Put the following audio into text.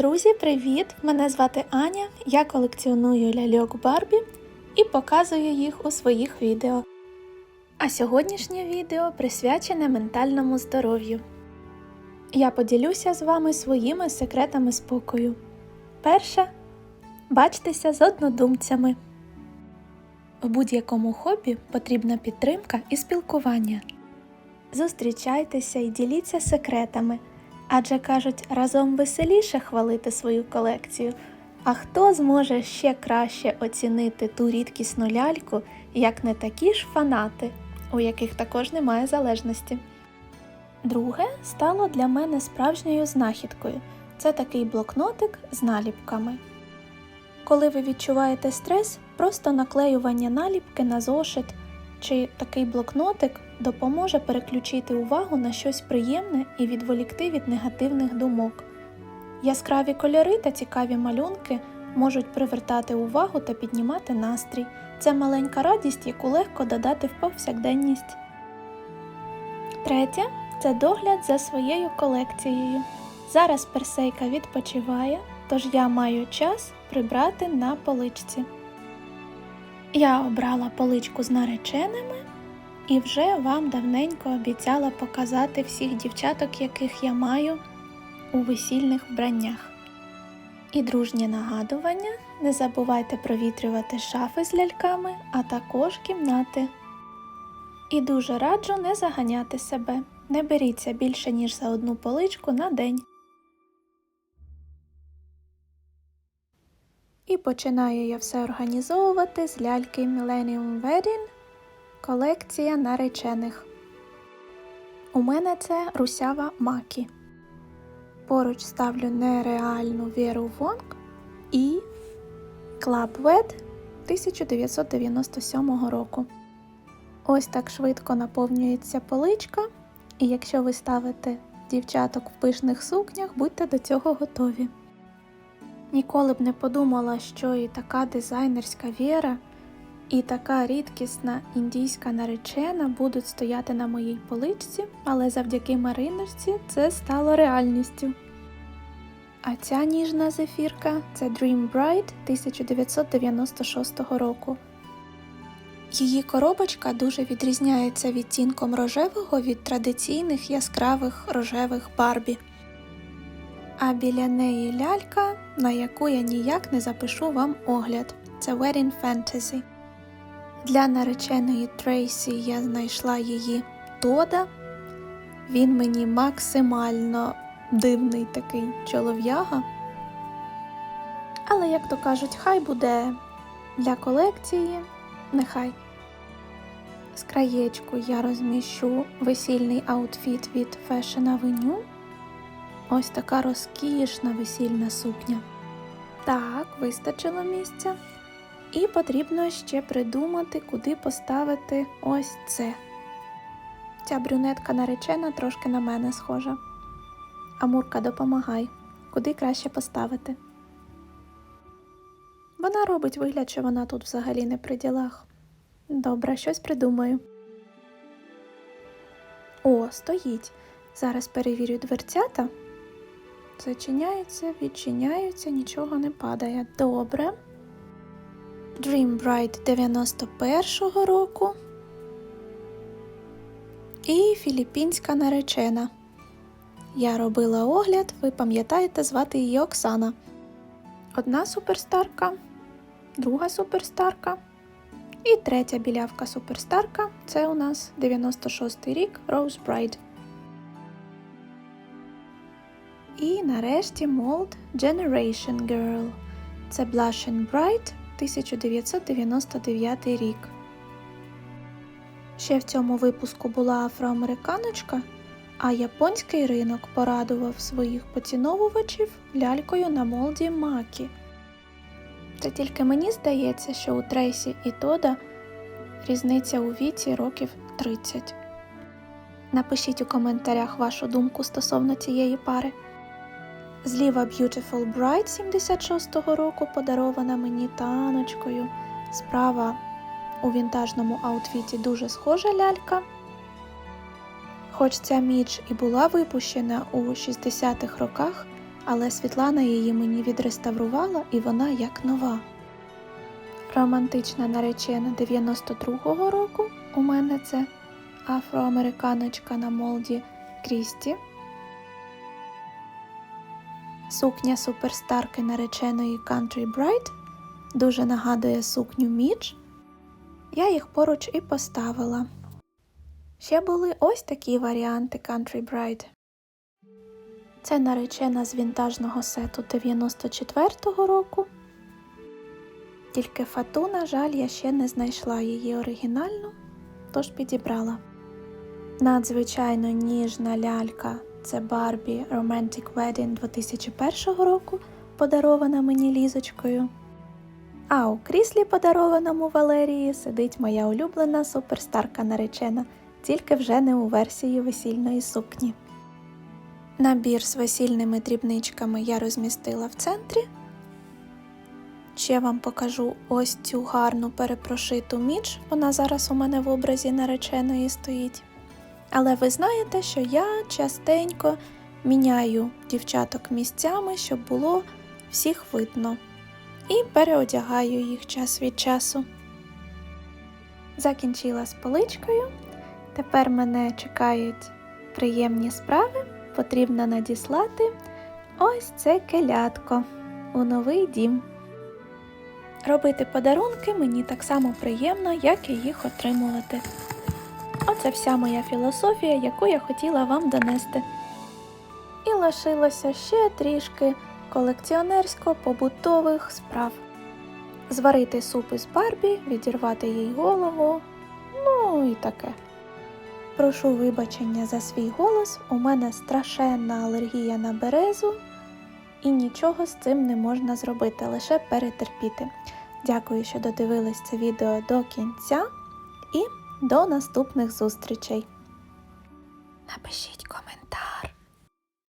Друзі, привіт! Мене звати Аня. Я колекціоную ляльок Барбі і показую їх у своїх відео. А сьогоднішнє відео присвячене ментальному здоров'ю. Я поділюся з вами своїми секретами спокою. Перше бачтеся з однодумцями. В будь-якому хобі потрібна підтримка і спілкування. Зустрічайтеся і діліться секретами. Адже кажуть, разом веселіше хвалити свою колекцію. А хто зможе ще краще оцінити ту рідкісну ляльку, як не такі ж фанати, у яких також немає залежності? Друге стало для мене справжньою знахідкою. Це такий блокнотик з наліпками. Коли ви відчуваєте стрес, просто наклеювання наліпки на зошит чи такий блокнотик допоможе переключити увагу на щось приємне і відволікти від негативних думок. Яскраві кольори та цікаві малюнки можуть привертати увагу та піднімати настрій. Це маленька радість, яку легко додати в повсякденність. Третє це догляд за своєю колекцією. Зараз персейка відпочиває, тож я маю час прибрати на поличці. Я обрала поличку з нареченими і вже вам давненько обіцяла показати всіх дівчаток, яких я маю у весільних вбраннях. І дружнє нагадування: не забувайте провітрювати шафи з ляльками, а також кімнати. І дуже раджу не заганяти себе, не беріться більше, ніж за одну поличку на день. І починаю я все організовувати з ляльки Millennium Wedding колекція наречених. У мене це русява Макі. Поруч ставлю нереальну Віру Вонг і Club Wed 1997 року. Ось так швидко наповнюється поличка, і якщо ви ставите дівчаток в пишних сукнях, будьте до цього готові. Ніколи б не подумала, що і така дизайнерська віра, і така рідкісна індійська наречена будуть стояти на моїй поличці, але завдяки Мариночці це стало реальністю. А ця ніжна зефірка це Dream Bride 1996 року. Її коробочка дуже відрізняється відтінком рожевого від традиційних яскравих рожевих Барбі. А біля неї лялька, на яку я ніяк не запишу вам огляд. Це Wedding Fantasy. Для нареченої Трейсі я знайшла її Тода. Він мені максимально дивний такий чолов'яга. Але, як то кажуть, хай буде для колекції, нехай. З краєчку я розміщу весільний аутфіт від Fashion Avenue. Ось така розкішна весільна сукня. Так, вистачило місця. І потрібно ще придумати, куди поставити ось це. Ця брюнетка наречена трошки на мене схожа. Амурка, допомагай, куди краще поставити. Вона робить вигляд, що вона тут взагалі не при ділах. Добре, щось придумаю. О, стоїть. Зараз перевірю дверцята. Зачиняються, відчиняються, нічого не падає. Добре. Dream Bride 91-го року. І філіппінська наречена. Я робила огляд, ви пам'ятаєте, звати її Оксана. Одна суперстарка, друга суперстарка і третя білявка суперстарка це у нас 96-й рік Rose Bride. І нарешті Mold Generation Girl. Це Blush and Bright 1999 рік. Ще в цьому випуску була афроамериканочка, а японський ринок порадував своїх поціновувачів лялькою на молді Макі. Це тільки мені здається, що у Трейсі і Тода різниця у віці років 30. Напишіть у коментарях вашу думку стосовно цієї пари. Зліва Beautiful Bride 76-го року подарована мені таночкою. Справа у вінтажному аутфіті дуже схожа лялька. Хоч ця міч і була випущена у 60-х роках, але Світлана її мені відреставрувала і вона як нова. Романтична наречена 92-го року у мене це афроамериканочка на молді Крісті. Сукня суперстарки нареченої Country Bright дуже нагадує сукню Міч. Я їх поруч і поставила. Ще були ось такі варіанти Country Bride. Це наречена з вінтажного сету 94-го року. Тільки фату, на жаль, я ще не знайшла її оригінальну, тож підібрала. Надзвичайно ніжна лялька це Barbie Romantic Wedding 2001 року, подарована мені лізочкою. А у кріслі, подарованому Валерії, сидить моя улюблена суперстарка наречена, тільки вже не у версії весільної сукні. Набір з весільними дрібничками я розмістила в центрі. Ще вам покажу ось цю гарну перепрошиту міч. Вона зараз у мене в образі нареченої стоїть. Але ви знаєте, що я частенько міняю дівчаток місцями, щоб було всіх видно. І переодягаю їх час від часу. Закінчила з поличкою. Тепер мене чекають приємні справи. Потрібно надіслати ось це келятко у новий дім. Робити подарунки мені так само приємно, як і їх отримувати. Оце вся моя філософія, яку я хотіла вам донести. І лишилося ще трішки колекціонерсько-побутових справ. Зварити суп із Барбі, відірвати їй голову, ну і таке. Прошу вибачення за свій голос, у мене страшенна алергія на березу, і нічого з цим не можна зробити, лише перетерпіти. Дякую, що додивились це відео до кінця і до наступних зустрічей. Напишіть коментар.